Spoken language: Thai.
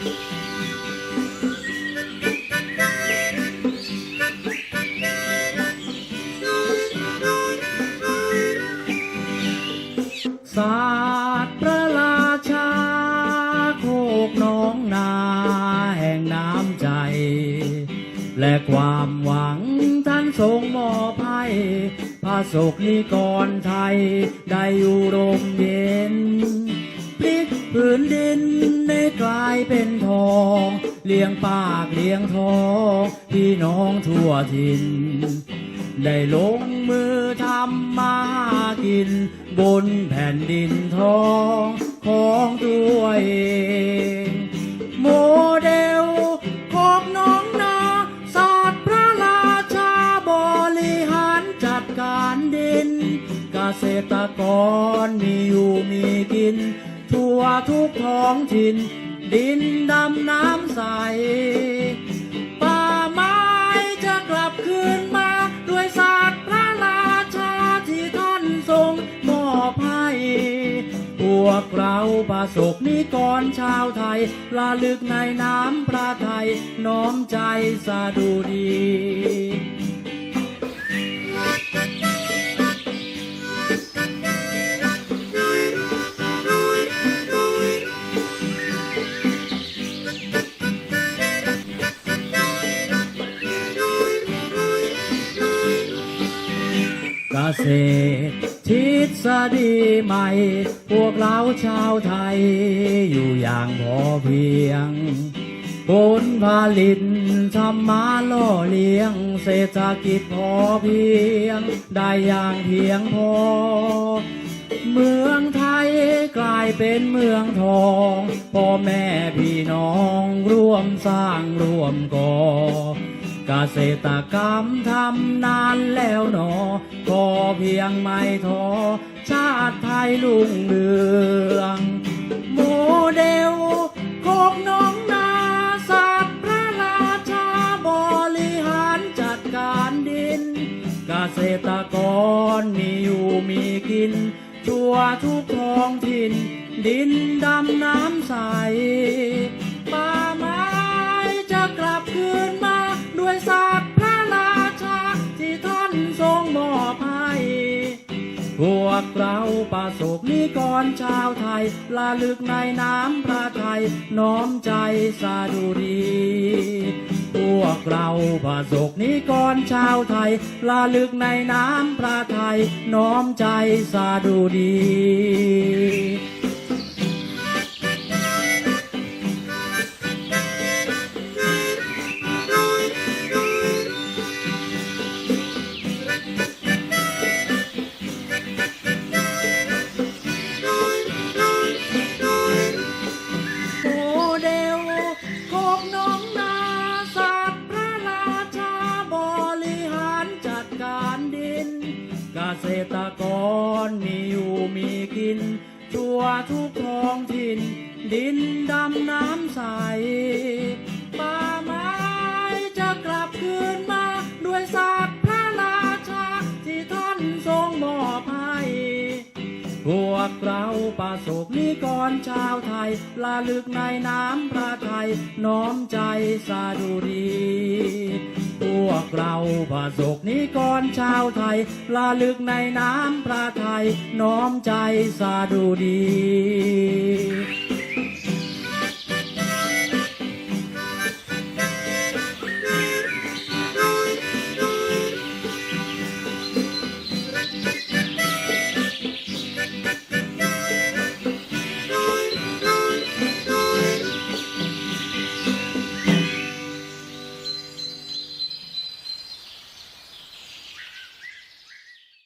ศาสตร์พระราชา โคกน้องนาแห่งน้ำใจ และความหวังท่านทรงมอบให้พระศกนิกรไทย ได้อยู่ร่มเย็น งปากเลี้ยงท้องพี่น้องทั่วถิ่น ได้ลงมือทำมาหากิน บนแผ่นดินทองของตัวเอง โมเดลของน้องนาศาสตร์พระราชาบริหารจัดการดิน เกษตรกรมีอยู่มีกิน ทั่วทุกท้องถิ่น ดินดำน้ำใส ป่าไม้จะกลับคืนมาด้วยศาสตร์พระราชาที่ท่านทรงมอบให้พวกเราประสบนิกรชาวไทยระลึกในน้ำพระไทยน้อมใจสะดุดี ษตรทฤษฎีใหม่ พวกเราชาวไทย อยู่อย่างพอเพียงผลผลิตทำมาล่อเลี้ยง เศรษฐกิจพอเพียง ได้อย่างเพียงพอ เมืองไทยกลายเป็นเมืองทองพ่อแม่พี่น้องร่วมสร้างร่วมก่อเกษตรกรรมทำนานแล้วหนอ เพียงไม่ท้อชาติไทยลุ่งเรืองโมเดลของน้องนาศาสตร์พระราชาบริหารจัดการดิน เกษตรกรมีอยู่มีกินทั่วทุกท้องถิ่น ดินดำน้ำใสป่า เราประสบนิกรชาวไทยละลึกในน้ำพระไทย น้อมใจสาดุดีพวกเราประสบนิกรชาวไทยละลึกในน้ำพระไทยน้อมใจสาดุดี ตรกรมีอยู่มีกินทั่วทุกท้องถิ่น ดินดำน้ำใส ป่าไม้จะกลับคืนมาด้วยศาสตร์พระราชา ที่ท่านทรงมอบให้พวกเราประสบนิกรชาวไทยระลึกในน้ำพระไทย น้อมใจสาดุดี วกเราประสกนิกรชาวไทยระลึกในน้ำพระไทยน้อมใจสาดุดี